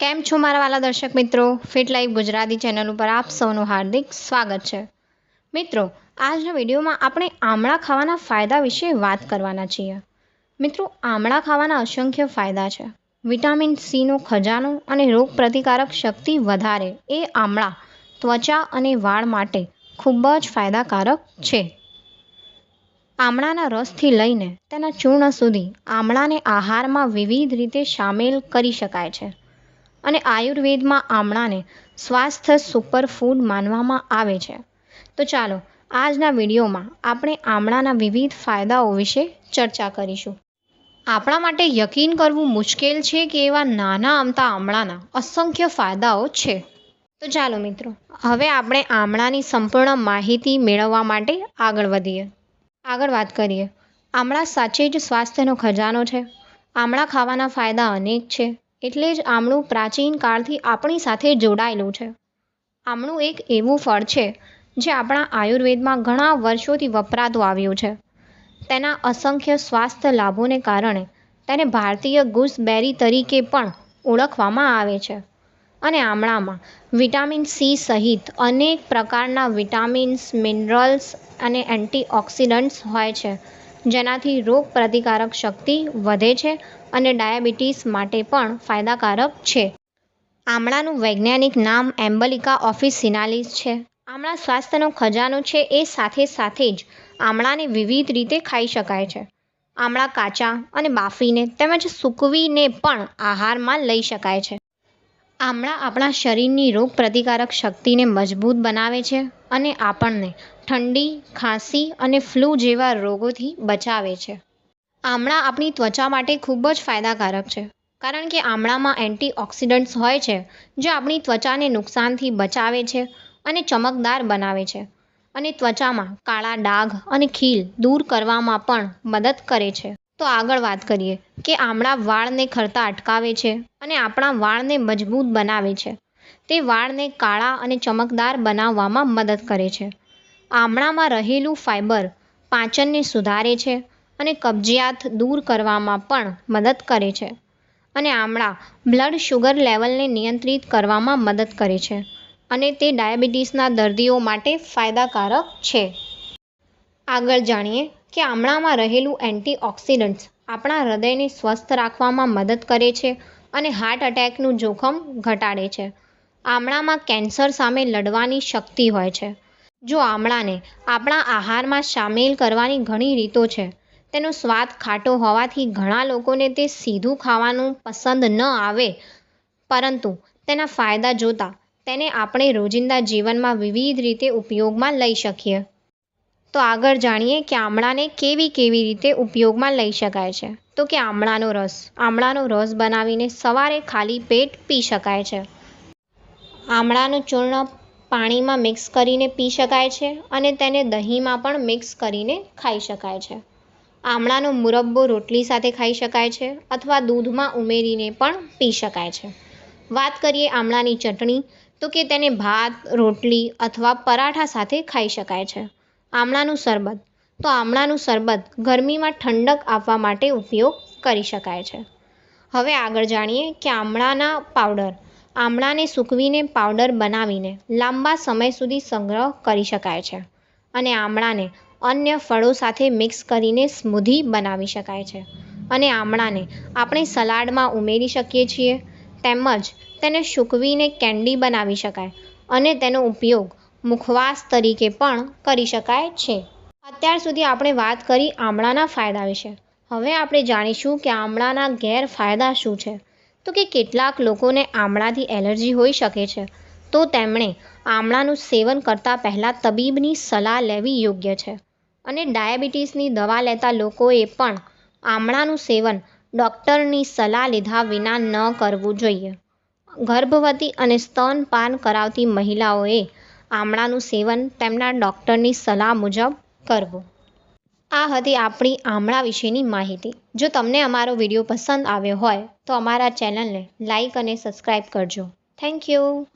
કેમ છો મારા વાલા દર્શક મિત્રો? ફિટ લાઈફ ગુજરાતી ચેનલ ઉપર આપ સૌનું હાર્દિક સ્વાગત છે. મિત્રો, આજના વિડીયોમાં આપણે આમળા ખાવાના ફાયદા વિશે વાત કરવાના છીએ. મિત્રો, આમળા ખાવાના અસંખ્ય ફાયદા છે. વિટામિન સીનો ખજાનો અને રોગ પ્રતિકારક શક્તિ વધારે. એ આમળા, ત્વચા અને વાળ માટે ખૂબ જ ફાયદાકારક છે. આમળાના રસથી લઈને તેના ચૂર્ણ સુધી આમળાને આહારમાં વિવિધ રીતે સામેલ કરી શકાય છે. અને આયુર્વેદમાં આમળાને સ્વાસ્થ્ય સુપરફૂડ માનવામાં આવે છે. તો ચાલો, આજના વિડીયોમાં આપણે આમળાના વિવિધ ફાયદાઓ વિશે ચર્ચા કરીશું. આપણા માટે યકીન કરવું મુશ્કેલ છે કે એવા નાના અમતા આમળાના અસંખ્ય ફાયદાઓ છે? તો ચાલો મિત્રો, હવે આપણે આમળાની સંપૂર્ણ માહિતી મેળવવા માટે આગળ વધીએ. આગળ વાત કરીએ. આમળા સાચે જ સ્વાસ્થ્યનો ખજાનો છે. આમળા ખાવાના ફાયદા અનેક છે. એટલે જ આમણું પ્રાચીન કાળથી આપણી સાથે જોડાયેલું છે. આમણું એક એવું ફળ છે, જે આપણા આયુર્વેદમાં ઘણા વર્ષોથી વપરાતું આવ્યું છે. તેના અસંખ્ય સ્વાસ્થ્ય લાભોને કારણે તેને ભારતીય ગૂસબેરી તરીકે પણ ઓળખવામાં આવે છે. અને આમળામાં વિટામિન સી સહિત અનેક પ્રકારના વિટામિન્સ, મિનરલ્સ અને એન્ટીઓક્સિડન્ટ્સ હોય છે. જેનાથી રોગ પ્રતિકારક શક્તિ વધે છે અને ડાયાબિટીસ માટે પણ ફાયદાકારક છે. આમળાનું વૈજ્ઞાનિક નામ એમ્બલિકા ઓફિસિનાલિસ છે. આમળા સ્વાસ્થ્યનો ખજાનો છે એ સાથે સાથે જ આમળાને વિવિધ રીતે ખાઈ શકાય છે. આમળા કાચા અને બાફીને તેમજ સૂકવીને પણ આહારમાં લઈ શકાય છે. આમળા આપણા શરીરની રોગ પ્રતિકારક શક્તિને મજબૂત બનાવે છે અને આપણને ઠંડી, ખાંસી અને ફ્લૂ જેવા રોગોથી બચાવે છે. આમળા આપણી ત્વચા માટે ખૂબ જ ફાયદાકારક છે, કારણ કે આમળામાં એન્ટીઓક્સિડન્ટ્સ હોય છે, જે આપણી ત્વચાને નુકસાનથી બચાવે છે અને ચમકદાર બનાવે છે. અને ત્વચામાં કાળા ડાઘ અને ખીલ દૂર કરવામાં પણ મદદ કરે છે. તો આગળ વાત કરીએ કે આમળા વાળને ખરતા અટકાવે છે અને આપણા વાળને મજબૂત બનાવે છે. તે વાળને કાળા અને ચમકદાર બનાવવામાં મદદ કરે છે. આમળામાં રહેલું ફાઇબર પાચનને સુધારે છે અને કબજિયાત દૂર કરવામાં પણ મદદ કરે છે અને આમળા બ્લડ શુગર લેવલને નિયંત્રિત કરવામાં મદદ કરે છે અને તે ડાયાબિટીસના દર્દીઓ માટે ફાયદાકારક છે. આગળ જાણીએ કે આમળામાં રહેલું એન્ટીઓક્સિડન્ટ્સ આપણા હૃદયને સ્વસ્થ રાખવામાં મદદ કરે છે અને હાર્ટ એટેકનું જોખમ ઘટાડે છે. આમળામાં કેન્સર સામે લડવાની શક્તિ હોય છે. જો આમળાને આપણા આહારમાં સામેલ કરવાની ઘણી રીતો છે, તેનો સ્વાદ ખાટો હોવાથી ઘણા લોકોને તે સીધું ખાવાનું પસંદ ન આવે. પરંતુ તેના ફાયદા જોતાં તેને આપણે રોજિંદા જીવનમાં વિવિધ રીતે ઉપયોગમાં લઈ શકીએ. તો આગળ જાણીએ કે આમળાને કેવી કેવી રીતે ઉપયોગમાં લઈ શકાય છે. તો કે આમળાનો રસ. આમળાનો રસ બનાવીને સવારે ખાલી પેટ પી શકાય છે. આમળાનું ચૂર્ણ પાણીમાં મિક્સ કરીને પી શકાય છે અને તેને દહીંમાં પણ મિક્સ કરીને ખાઈ શકાય છે. આમળાનો મુરબ્બો રોટલી સાથે ખાઈ શકાય છે અથવા દૂધમાં ઉમેરીને પણ પી શકાય છે. વાત કરીએ આમળાની ચટણી, તો કે તેને ભાત, રોટલી અથવા પરાઠા સાથે ખાઈ શકાય છે. આમળાનું શરબત. તો આમળાનું શરબત ગરમીમાં ઠંડક આપવા માટે ઉપયોગ કરી શકાય છે. હવે આગળ જાણીએ કે આમળાના પાવડર. આમળાને સૂકવીને પાવડર બનાવીને લાંબા સમય સુધી સંગ્રહ કરી શકાય છે અને આમળાને અન્ય ફળો સાથે મિક્સ કરીને સ્મૂધી બનાવી શકાય છે. અને આમળાને આપણે સલાડમાં ઉમેરી શકીએ છીએ. તેમજ તેને સૂકવીને કેન્ડી બનાવી શકાય અને તેનો ઉપયોગ મુખવાસ તરીકે પણ કરી શકાય છે. અત્યાર સુધી આપણે વાત કરી આમળાના ફાયદા વિશે. હવે આપણે જાણીશું કે આમળાના ગેરફાયદા શું છે. તો કે કેટલાક લોકોને આમળાથી એલર્જી હોઈ શકે છે. તો તેમણે આમળાનું સેવન કરતાં પહેલાં તબીબની સલાહ લેવી યોગ્ય છે. અને ડાયાબિટીસની દવા લેતા લોકોએ પણ આમળાનું સેવન ડૉક્ટરની સલાહ લીધા વિના ન કરવું જોઈએ. ગર્ભવતી અને સ્તનપાન કરાવતી મહિલાઓએ આમળાનું સેવન તેમના ડૉક્ટરની સલાહ મુજબ કરવું. આ હતી આપણી આમળા વિશેની માહિતી. જો તમને અમારો વીડિયો પસંદ આવ્યો હોય તો અમારા ચેનલને લાઇક અને સબસ્ક્રાઈબ કરજો. Thank you.